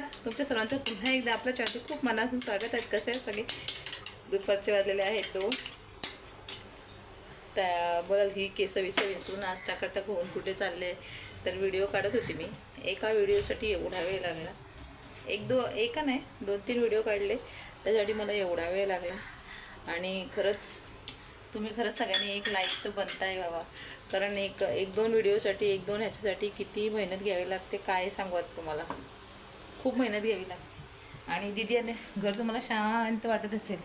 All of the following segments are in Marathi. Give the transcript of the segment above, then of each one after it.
नमस्कार. तुमच्या सर्वांचं पुन्हा एकदा आपल्या चॅनलचे खूप मनापासून स्वागत आहे. कसे आहे सगळे? दुपारचे वाजलेले आहेत तो. त्या बोलाल ही केस विसं विसरून आज टाकाटक होऊन कुठे चालले तर व्हिडिओ काढत होते मी. एका व्हिडिओसाठी एवढा वेळ लागला. एक दो एका नाही दोन तीन व्हिडिओ काढले. त्याच्यासाठी मला एवढा वेळ लागला. आणि खरंच तुम्ही खरंच सगळ्यांनी एक लाईक तर बनताय बाबा. कारण एक एक दोन व्हिडिओसाठी एक दोन ह्याच्यासाठी किती मेहनत घ्यावी लागते काय सांगू आता तुम्हाला? खूप मेहनत घ्यावी लागते. आणि दिदी आणि घर तुम्हाला शांत वाटत असेल.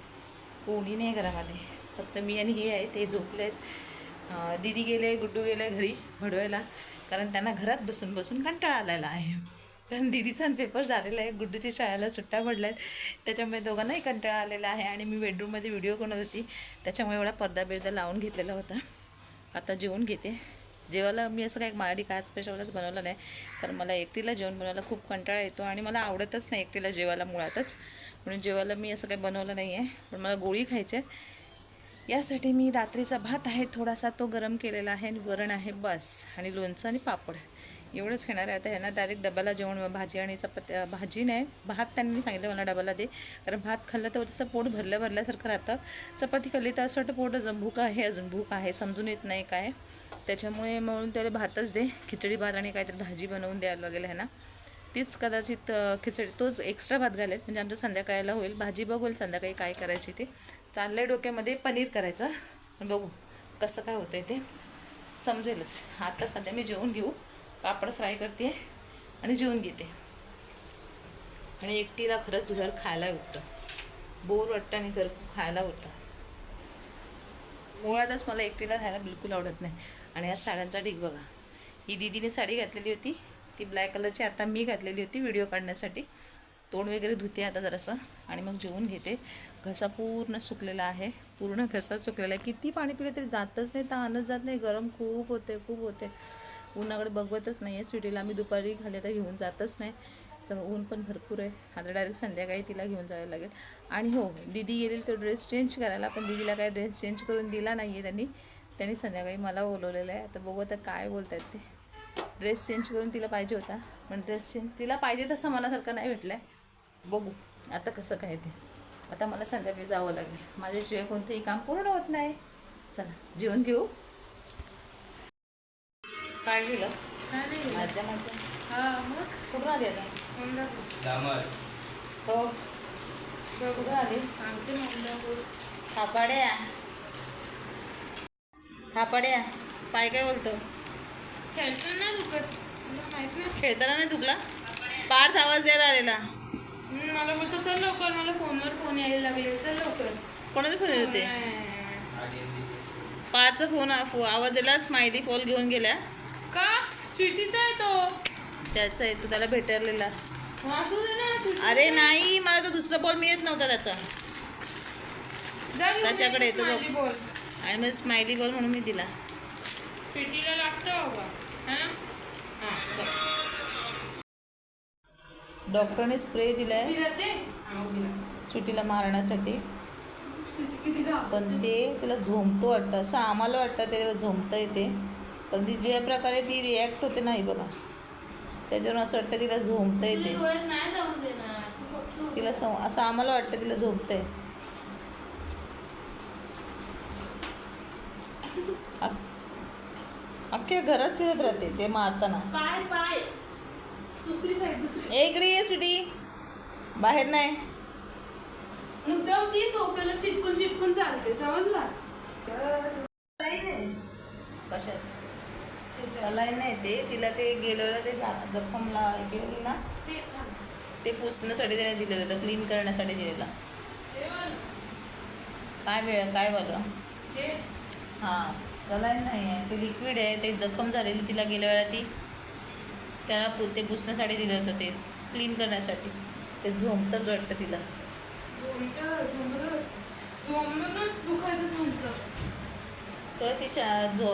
कोणी नाही घरामध्ये. फक्त मी आणि हे आहे ते झोपले आहेत दिदी गेले गुड्डू गेले घरी भडवायला. कारण त्यांना घरात बसून बसून कंटाळा आलेला आहे. कारण दिदीचा पेपर झालेला आहे. गुड्डूच्या शाळेला सुट्ट्या पडल्या आहेत त्याच्यामुळे दोघांनाही कंटाळा आलेला आहे. आणि मी बेडरूममध्ये व्हिडिओ करत होती. त्याच्यामुळे एवढा पडदा बिरदा लावून घेतलेला होता. आता जेवून घेते. जेवायला मी असं काय माडी काय स्पेशलच बनवलं नाही. तर मला एकटीला जेवण बनवायला खूप कंटाळा येतो आणि मला आवडतच नाही एकटीला जेवायला मुळातच. म्हणून जेवायला मी असं काही बनवलं नाही आहे पण मला गोळी खायची आहे. यासाठी मी रात्रीचा भात आहे. थोडासा तो गरम केलेला आहे आणि वरण आहे बस. आणि लोणचं आणि पापड. एवढंच घेणार आहे. आता ह्यांना डायरेक्ट डब्याला जेवण भाजी आणि चपात्या भाजी नाही. भात त्यांनी सांगितलं मला डब्याला दे. कारण भात खाल्लं तर तसं पोट भरल्या भरल्यासारखं राहतं. चपाती खाल्ली तर असं वाटतं पोट अजून भूक आहे अजून भूक आहे. समजून येत नाही काय. त्याच्यामुळे म्हणून त्याला भातच दे. खिचडी भात आणि काहीतरी भाजी बनवून द्यायला लागेल ह्यांना. तीच कदाचित खिचडी तोच एक्स्ट्रा भात घालेल. म्हणजे आमच्या संध्याकाळला होईल. भाजी बघूल संध्याकाळी काय करायची ते. चाललंय डोक्यामध्ये पनीर करायचं. बघू कसं काय होतंय ते. समजेलच. आता सध्या मी जेवून घेऊ. पापड फ्राय करते आणि जेवून घेते. आणि एकटीला खरंच घर खायला उठतं बोर वाटतं आणि घर खायला उठतं मुळातच मला एकटीला राहायला बिलकुल आवडत नाही. आणि या साड्यांचा ढीक बघा. ही दिदीने साडी घातलेली होती. ती ब्लॅक कलरची आता मी घातलेली होती व्हिडिओ काढण्यासाठी. तोंड वगैरे धुते आता जरासं. आणि मग जेवून घेते. घसा पूर्ण सुकलेला आहे. पूर्ण घसा सुकलेला आहे. किती पाणी पिलं तरी जातच नाही ताणच जात नाही. गरम खूप होते खूप होते. उन्हाकडे बघवतच नाही आहे. स्वीटीला आम्ही दुपारी घाले तर घेऊन जातच नाही. तर ऊन पण भरपूर आहे. आता डायरेक्ट संध्याकाळी तिला घेऊन जायला लागेल. आणि हो दिदी गेलेली तो ड्रेस चेंज करायला पण दिदीला काय ड्रेस चेंज करून दिला नाही आहे त्यांनी. त्यांनी संध्याकाळी मला बोलवलेलं आहे. आता बघू आता काय बोलत आहेत ते. ड्रेस चेंज करून तिला पाहिजे होता. पण ड्रेस चेंज तिला पाहिजे तसं मनासारखं नाही भेटलं आहे बघू आता कसं काय ते. आता मला संध्याकाळी जावं लागेल. माझ्याशिवाय कोणतंही काम पूर्ण होत नाही. चला जेवण घेऊ? काय नाही माझ्या माझ्या हा मग? कुठून आली आता? हो. कुठून आली? थापाड्या थापाड्या पाय काय बोलतो? दुखत. तुला माहीत नाही. खेळताना नाही तुला पार्थ आवाज द्यायला आलेला. हम्म, मला बोलतो चल लवकर मला फोनवर फोन यायला लागले. चल लवकर. कोणाचे फोन येत होते? नाही. पारचा फोन फो- आवाज दिला स्माइली फोन घेऊन गेल्या. का? स्वीटीचा आहे तो. त्याचा आहे तो त्याला भेटलेला. वासू दे ना स्वीटीचा. अरे नाही मला तो दुसरा बॉल मिळत नव्हता त्याचा. जा घेऊन त्याच्याकडे येतो बघ. बॉल आणि मग स्माइली बॉल म्हणून मी दिला. स्वीटीला लागतं. डॉक्टरने स्प्रे दिलाय. स्वीटीला मारण्यासाठी. पण ते तिला झोमतो वाटतं. असं आम्हाला वाटतं ते तिला झोमतं येते पण ती ज्या प्रकारे ती रिॲक्ट होते नाही बघा. त्याच्यावरून असं वाटतं तिला झोमतं येते तिला असं आम्हाला वाटतं तिला झोपतंय अख- अख्ख्या घरात फिरत राहते ते मारताना. पाय पाय. दुसरी साईड दुसरी. ए, इकडे ये सुटी बाहेर नाही. मुद्दाम ती सोफ्याला चिटकून चिटकून चालते समजला. कशात? सलाई नाही ते तिला ते गेलेलं ते जखमला केलेलं ना? ते पुसण्यासाठी त्याने दिलेलं होतं क्लीन करण्यासाठी दिलेलं. काय वेळ काय बघा. हे. सलाईन नाही आहे. ते लिक्विड आहे ते जखम झालेली तिला गेल्या वेळा ती त्याला पु ते पुसण्यासाठी दिलं होतं ते क्लीन करण्यासाठी. ते झोमतंच वाटतं तिला. तर तिच्या झो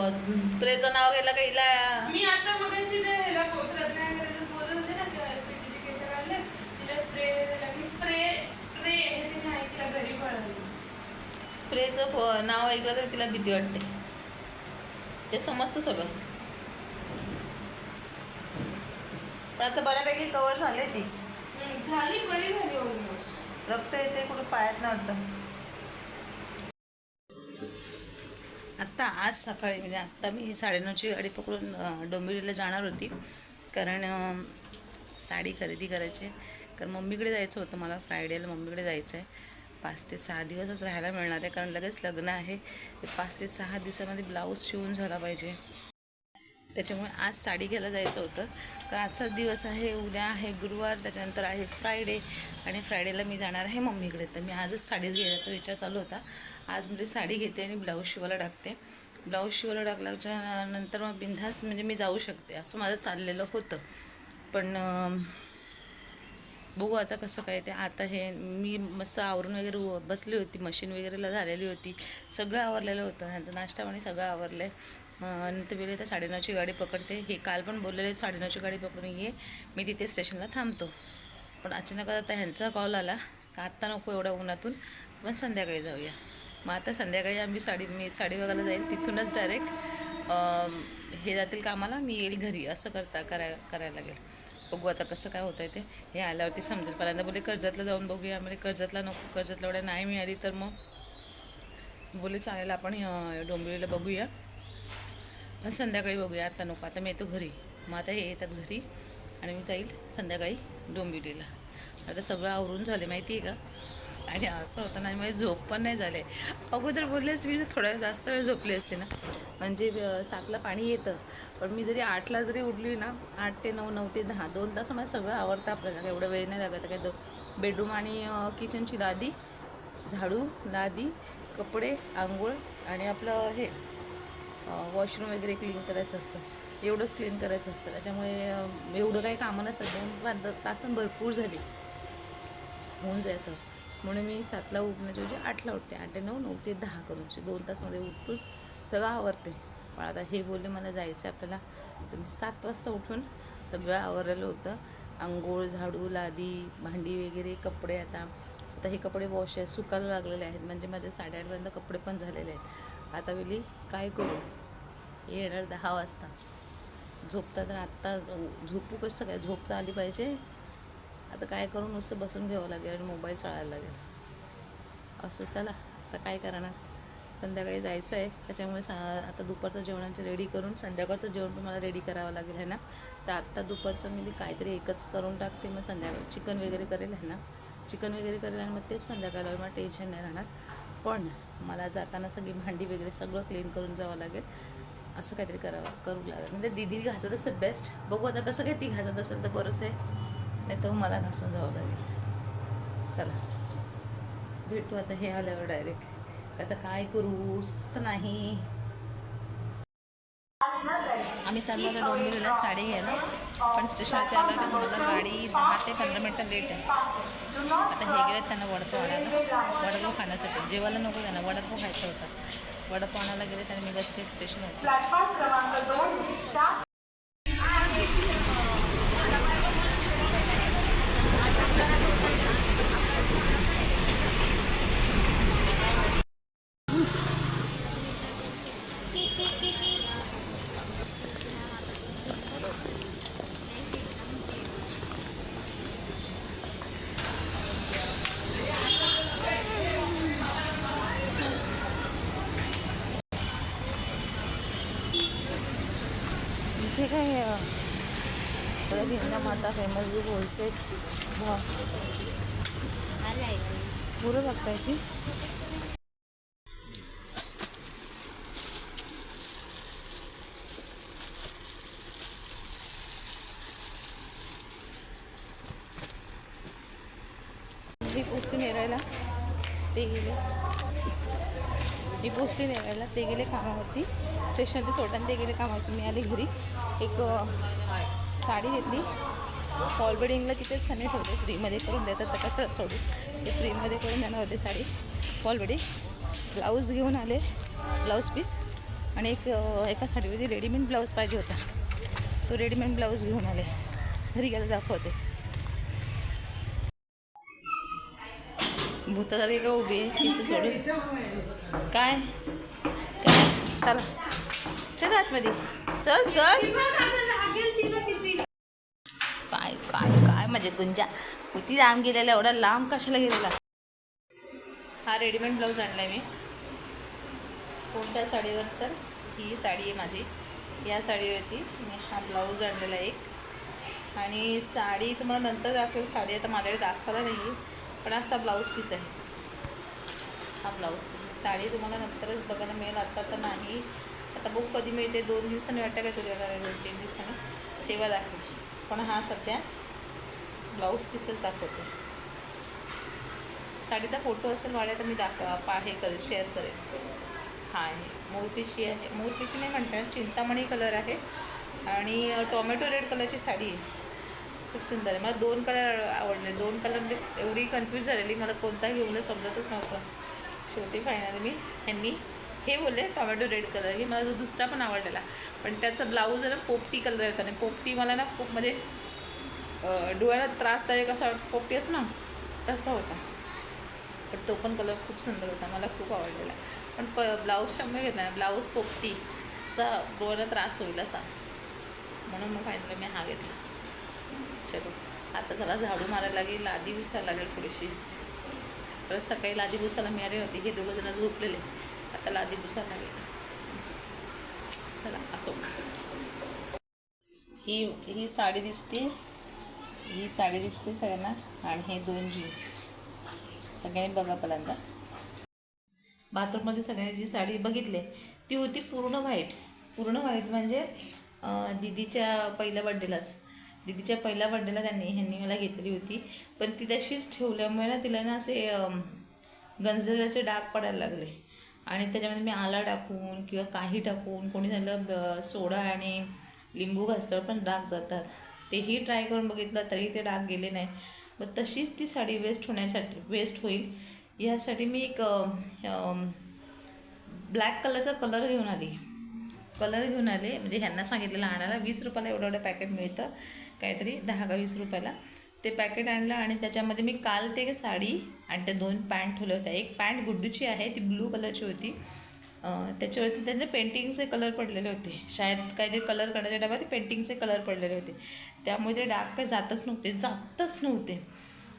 स्प्रेचं नाव घ्यायला का हिला मी आता मगाशी ते ह्याला बो- रत्नागिरीला बोलत होते ना तेव्हा स्वीटीचे केस काढले तिला स्प्रे दिला मी स्प्रे स्प्रे हे ते नाही तिला घरी पळाली स्प्रेचं नाव ऐकलं तरी तिला भीती वाटते. ते समजतं सगळं. पण आता बऱ्यापैकी कवर झाले ती. झाली बरी झाली ऑलमोस्ट रक्त येते कुठं पायात वाटतं आत्ता आज सकाळी म्हणजे आत्ता मी साडेनऊची गाडी पकडून डोंबिवलीला जाणार होती. कारण साडी खरेदी करायची. कारण मम्मीकडे जायचं होतं मला फ्रायडेला मम्मीकडे जायचं आहे पाच ते सहा दिवसच राहायला मिळणार आहे कारण लगेच लग्न आहे. पाच ते सहा दिवसामध्ये ब्लाऊज शिवून झाला पाहिजे. त्याच्यामुळे आज साडी घ्यायला जायचं होतं. तर आजचाच दिवस आहे उद्या आहे गुरुवार त्याच्यानंतर आहे फ्रायडे आणि फ्रायडेला मी जाणार आहे मम्मीकडे. तर मी आजच साडीच घ्यायचा विचार चालू होता. आज म्हणजे साडी घेते आणि ब्लाऊज शिवायला टाकते. ब्लाऊज शिवायला टाकल्याच्या नंतर मग बिनधास्त म्हणजे मी जाऊ शकते असं माझं चाललेलं होतं. पण बघू आता कसं काय ते. आता हे मी मस्त आवरून वगैरे बसली होती मशीन वगैरेला झालेली होती. सगळं आवरलेलं होतं. ह्यांचं नाश्ता पाणी सगळं आवरलं आहे नंतर वेळे तर साडेनऊची गाडी पकडते. हे काल पण बोललेले साडेनऊची गाडी पकडून ये. मी तिथे स्टेशनला थांबतो. पण अचानक आता ह्यांचा कॉल आला का आत्ता नको एवढ्या उन्हातून. पण संध्याकाळी जाऊया. मग आता संध्याकाळी आम्ही साडी मी साडी बघायला जाईल. तिथूनच डायरेक्ट हे जातील कामाला मी येईल घरी. असं करता कराय करायला लागेल. बघू आता कसं काय होतं ते. हे आल्यावरती समजेल. पहिल्यांदा बोले कर्जतला जाऊन बघूया. म्हणजे कर्जतला नको कर्जतला एवढ्या नाही मिळाली तर मग बोले चालेल आपण डोंबिवलीला बघूया. पण संध्याकाळी बघूया आता नको. आता मी येतो घरी. मग आता हे येतात घरी आणि मी जाईल संध्याकाळी डोंबिवलीला. आता सगळं आवरून झाले माहिती आहे का? आणि असं होतं ना माझी झोप पण नाही झाले. अगोदर बोललेच मी थोड्या जास्त वेळ झोपली असते ना. म्हणजे सातला पाणी येतं. पण मी जरी आठला जरी उठली ना आठ ते नऊ नऊ ते दहा दोन तास मला सगळं आवडतं आपल्याला. एवढं वेळ नाही लागत. काय दो बेडरूम आणि किचनची लादी झाडू लादी कपडे आंघोळ आणि आपलं हे वॉशरूम वगैरे क्लीन करायचं असतं. एवढंच क्लीन करायचं असतं. त्याच्यामुळे एवढं काही कामं नसतं दोन पाच तास भरपूर झाली. होऊन जातं म्हणून मी सातला उठण्याची ऐवजी आठला उठते. आठ ते नऊ नऊ ते दहा करून दोन तासमध्ये उठून सगळं आवरते. पण आता हे बोलले मला जायचं आहे आपल्याला. तर मी सात वाजता उठून सगळं आवरलेलं होतं. आंघोळ झाडू लादी भांडी वगैरे कपडे आता. आता हे कपडे वॉश आहे सुकायला लागलेले आहेत. म्हणजे माझे साडेआठपर्यंत कपडे पण झालेले आहेत. आता वेळी काय करू? हे येणार दहा वाजता. झोपता तर आत्ता झोपू कसं काय? झोपता आली पाहिजे. आता काय करून नुसतं बसून घ्यावं लागेल आणि मोबाईल चाळायला लागेल. असं चला आता काय करणार? संध्याकाळी जायचं आहे त्याच्यामुळे सा आता दुपारचं जेवणाचं रेडी करून संध्याकाळचं जेवण पण मला रेडी करावं लागेल आहे ना? तर आत्ता दुपारचं मी काहीतरी एकच करून टाकते मग संध्याकाळी चिकन वगैरे करेल आहे ना? चिकन वगैरे करेल आणि मग तेच संध्याकाळी मला टेन्शन नाही राहणार. पण मला जाताना सगळी भांडी वगैरे सगळं क्लीन करून जावं लागेल. असं काहीतरी करावं करू लागेल. म्हणजे दिदी घासत असेल बेस्ट बघू आता कसं काय ती घासत असेल तर बरंच आहे. नाही तर मला घासून जावं लागेल. चला. भेटू आता हे आल्यावर डायरेक्ट आता काय करू? सुचत नाही. आम्ही चाललो होतो डोंबिवलीला साडी घ्यायला. पण स्टेशनवरती आला तर मला गाडी दहा ते पंधरा मिनटं लेट आहे. आता हे गेलेत त्यांना वडापाव आणायला. वडापाव खाण्यासाठी. जेवायला नको त्यांना. वडापाव खायचा होता. वडापाव आणायला गेले आणि मी बसते स्टेशनवरती. इथे काय अं, परत हिंदा माता फेमस बुक होलसेल वा पुरं बघतायची मी नेरायला ते गेले. मी पोचते नेरायला ते गेले कामावरती. स्टेशन ते सोडताना ते गेले कामावरती मी आले घरी. एक साडी घेतली. फॉल बेडिंगला तिथेच त्यांनी ठेवले. फ्रीमध्ये करून देतात तर कशाला सोडू? ते फ्रीमध्ये करून देणार होते साडी. फॉल बेडिंग ब्लाऊज घेऊन आले. ब्लाऊज पीस आणि एक एका साडीवरती रेडीमेड ब्लाऊज पाहिजे होता. तो रेडीमेड ब्लाऊज घेऊन आले. घरी गेलं दाखवते. भूतासारखी का उभी आहे? सोडून. काय? काय? चला. चल आतमध्ये. चल चल. काय काय काय म्हणजे गुंजा? किती लांब गेलेला एवढा लांब कशाला गेलेला? हा रेडीमेड ब्लाऊज आणला आहे मी. कोणत्या साडीवर तर? ही साडी आहे माझी. या साडीवरती मी हा ब्लाऊज आणलेला एक. आणि साडी तुम्हाला नंतर दाखवेल. साडी आता माझ्याकडे दाखवायला नाही आहे पण असा ब्लाऊज पीस आहे. हा ब्लाऊज पीस साडी तुम्हाला नंतरच बघायला मिळेल. आता तर नाही. आता बुक कधी मिळते? दोन दिवसांनी वाटतं का तुला तीन दिवसांनी? तेव्हा दाखवेल पण हा सध्या ब्लाऊज पीसच दाखवते. साडीचा फोटो असेल वाड्या तर मी दाखवा. पा हे करेल शेअर करेल हा आहे. मोरपिशी आहे. मोरपिशी नाही म्हणतात. चिंतामणी कलर आहे. आणि टोमॅटो रेड कलरची साडी आहे. खूप सुंदर आहे. मला दोन कलर आवडले. दोन कलरमध्ये म्हणजे एवढी कन्फ्यूज झालेली. मला कोणता घेऊन समजतच नव्हतं. शेवटी फायनली मी ह्यांनी हे बोलले टोमॅटो रेड कलर हे मला जो दुसरा पण आवडलेला. पण त्याचा ब्लाऊज आहे ना पोपटी कलर येतो. आणि पोपटी मला ना खूप म्हणजे डोळ्याला त्रासदायक असा पोपटी असं ना तसा होता. पण तो पण कलर खूप सुंदर होता. मला खूप आवडलेला. पण प ब्लाऊज शंभर घेतला ना ब्लाऊज पोपटीचा डोळ्याला त्रास होईल असा. म्हणून मग फायनली मी हा घेतला. चलो. आता जरा झाडू मारायला लागेल लादी पुसायला लागेल थोडीशी. तर सकाळी लादी पुसायला मिळाली होती हे दोघं जण झोपलेले. आता लादी पुसायला लागेल चला असो ही ही साडी दिसते. ही साडी दिसते सगळ्यांना. आणि हे दोन जीन्स सगळ्यांनी बघा पहिल्यांदा. बाथरूममध्ये सगळ्यांनी जी साडी बघितली ती होती पूर्ण व्हाईट पूर्ण व्हाईट म्हणजे दिदीच्या दीदीच्या पहिल्या बड्डेलाच. दीदीच्या पहिल्या बड्डेला त्यांनी ह्यांनी मला घेतली होती. पण ती तशीच ठेवल्यामुळे ना तिला ना असे गंजल्याचे डाग पडायला लागले. आणि त्याच्यामध्ये मी आला टाकून किंवा काही टाकून कोणी झालं ब- सोडा आणि लिंबू घासल्यावर पण डाग जातात. तेही ट्राय करून बघितलं तरी ते डाग गेले नाही. मग तशीच ती साडी वेस्ट होण्यासाठी वेस्ट होईल. यासाठी मी एक ब्लॅक कलरचा कलर घेऊन आली. कलर घेऊन आले म्हणजे ह्यांना सांगितलेलं आणायला वीस रुपयाला एवढं एवढं पॅकेट मिळतं. काहीतरी दहा का वीस रुपयाला. ते पॅकेट आणलं आणि त्याच्यामध्ये मी काल ते साडी आणि त्या दोन पॅन्ट ठेवल्या होत्या एक पॅन्ट गुड्डूची आहे ती ब्लू कलरची होती. त्याच्यावरती त्याचे पेंटिंगचे कलर पडलेले होते. शाळेत काहीतरी कलर करण्याच्या डब्यात पेंटिंगचे कलर पडलेले होते. त्यामुळे ते डाग काही जातच नव्हते जातच नव्हते.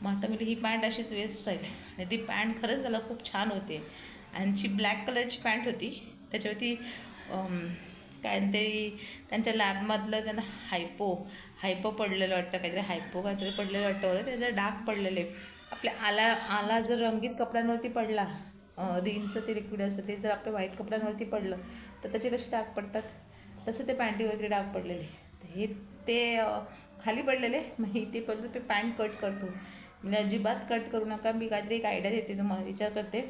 मग आता म्हणजे ही पॅन्ट अशीच वेस्ट जाईल आणि ती पॅन्ट खरंच त्याला खूप छान होते. आणि ब्लॅक कलरची पॅन्ट होती त्याच्यावरती अम, काय तरी त्यांच्या लॅबमधलं त्यांना हायपो हायपो पडलेलं वाटतं काहीतरी हायपो काहीतरी पडलेलं वाटतं बरं त्याचे डाग पडलेले. आपल्या आला आला जर रंगीत कपड्यांवरती पडला रिनचं ते लिक्विड असतं ते जर आपल्या व्हाईट कपड्यांवरती पडलं तर त्याचे कसे डाग पडतात? तसं ते पॅन्टीवरती डाग पडलेले. तर हे ते खाली पडलेले मग ही ते ते पॅन्ट कट करतो. म्हणजे अजिबात कट करू नका मी काहीतरी एक आयडिया देते तुम्हाला विचार करते.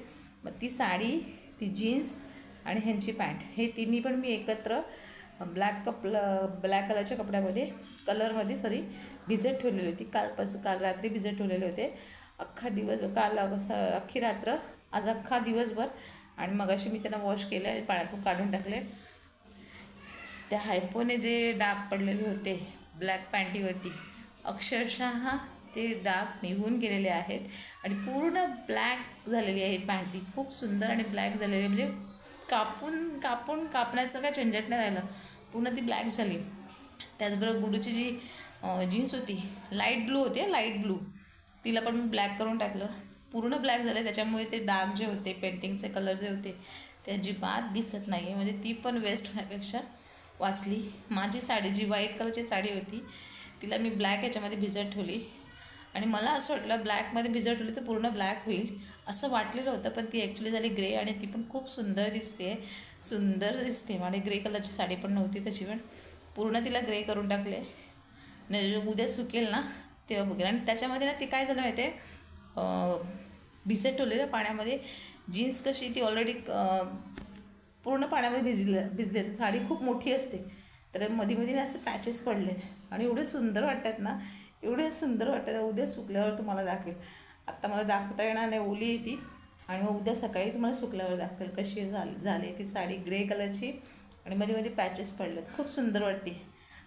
मग ती साडी ती जीन्स आणि ह्यांची पॅन्ट हे तिन्ही पण मी एकत्र ब्लॅक कपल ब्लॅक कलरच्या कपड्यामध्ये कलरमध्ये सॉरी भिजत ठेवलेली होती. कालपासून काल रात्री भिजत ठेवलेले होते. अख्खा दिवस काल स अख्खी रात्र आज अख्खा दिवसभर आणि मगाशी मी त्यांना वॉश केले आणि पाण्यातून काढून टाकले. त्या हायपोने जे डाग पडलेले होते ब्लॅक पॅन्टीवरती अक्षरशः ते डाग निघून गेलेले आहेत. आणि पूर्ण ब्लॅक झालेली आहे पॅन्टी. खूप सुंदर आणि ब्लॅक झालेली आहे. म्हणजे कापून कापून कापण्याचं काय झंझट नाही राहिलं. पूर्ण ती ब्लॅक झाली. त्याचबरोबर गुडूची जी जीन्स होती लाइट ब्लू होती लाइट ब्लू तिला पण मी ब्लॅक करून टाकलं. पूर्ण ब्लॅक झालं. त्याच्यामुळे ते डार्क जे होते पेंटिंगचे कलर जे होते ते अजिबात दिसत नाही आहे म्हणजे ती पण वेस्ट होण्यापेक्षा वाचली. माझी साडी जी व्हाईट कलरची साडी होती तिला मी ब्लॅक याच्यामध्ये भिजत ठेवली. आणि मला असं वाटलं ब्लॅकमध्ये भिजवली तर पूर्ण ब्लॅक होईल असं वाटलेलं होतं. पण ती ॲक्च्युली झाली ग्रे आणि ती पण खूप सुंदर दिसते. सुंदर दिसते आणि ग्रे कलरची साडी पण नव्हती तशी पण पूर्ण तिला ग्रे करून टाकले. म्हणजे नाही उद्या सुकेल ना तेव्हा बघेल. आणि त्याच्यामध्ये ना ती काय झालं माहिती आहे भिजत ठेवलेलं पाण्यामध्ये. जीन्स कशी ती ऑलरेडी पूर्ण पाण्यामध्ये भिजलं भिजले साडी खूप मोठी असते. तर मध्ये मध्ये ना असे पॅचेस पडलेत. आणि एवढे सुंदर वाटतात ना. एवढे सुंदर वाटतं उद्या सुकल्यावर तुम्हाला दाखवेल. आत्ता मला दाखवता येणार नाही ओली आहे ती. आणि मग उद्या सकाळी तुम्हाला सुकल्यावर दाखवेल कशी झाली झाली ती साडी ग्रे कलरची. आणि मध्ये मध्ये पॅचेस पडलेत. खूप सुंदर वाटते.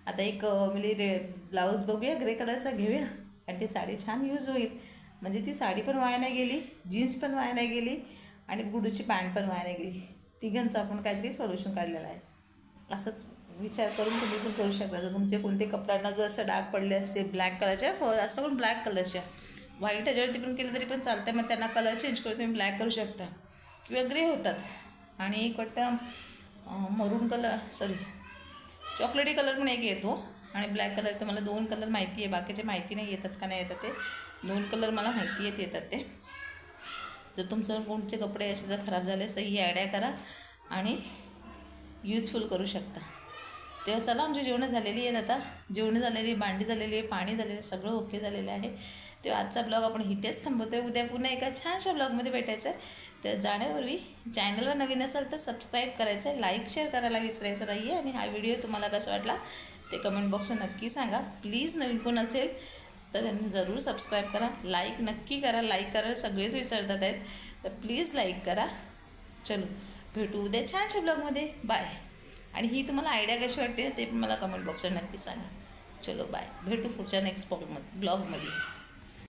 आता एक म्हणजे रे ब्लाऊज बघूया ग्रे कलरचा घेऊया. आणि ती साडी छान यूज होईल. म्हणजे ती साडी पण वाया नाही गेली जीन्स पण वाया नाही गेली आणि गुडूची पॅन्ट पण वाया नाही गेली. तिघांचं आपण काहीतरी सोल्युशन काढलेलं आहे. असंच विचार करून तुम्ही पण करू शकता. जर तुमचे कोणते कपड्यांना जर असं डाग पडले असते ब्लॅक कलरच्या फ असं पण ब्लॅक कलरच्या व्हाईट ह्याच्यावरती पण केलं तरी पण चालतं मग त्यांना कलर चेंज करून तुम्ही ब्लॅक करू शकता. किंवा ग्रे होतात. आणि एक वाटतं मरून कलर सॉरी चॉकलेटी कलर पण एक येतो. आणि ब्लॅक कलर तर मला दोन कलर माहिती आहे. बाकीचे माहिती नाही येतात का नाही येतात ते. दोन कलर मला माहिती आहेत येतात ते. जर तुमचं कोणते कपडे असे जर खराब झाले तर ही आयडिया करा. आणि यूजफुल करू शकता. तेव्हा चला आमची जेवणं झालेली आहेत आता. जेवणं झालेली भांडी झालेली आहे पाणी झालेलं आहे सगळं ओके झालेलं आहे. तेव्हा आजचा ब्लॉग आपण इथेच थांबवतो आहे उद्या पुन्हा एका छानशा ब्लॉगमध्ये भेटायचं आहे. तर जाण्यापूर्वी चॅनलवर नवीन असाल तर सबस्क्राईब करायचं आहे. लाईक शेअर करायला विसरायचं नाही आहे आणि हा व्हिडिओ तुम्हाला कसा वाटला ते कमेंट बॉक्सवर नक्की सांगा. प्लीज नवीन कोण असेल तर त्यांनी जरूर सबस्क्राईब करा. लाईक नक्की करा. लाईक करायला सगळेच विसरतात आहेत. तर प्लीज लाईक करा. चलो भेटू उद्या छानशा ब्लॉगमध्ये. बाय आणि ही तुम्हाला आयडिया कशी वाटते ते मला कमेंट बॉक्सवर नक्की सांगा. चलो बाय भेटू पुढच्या नेक्स्ट ब्लॉगमध्ये ब्लॉगमध्ये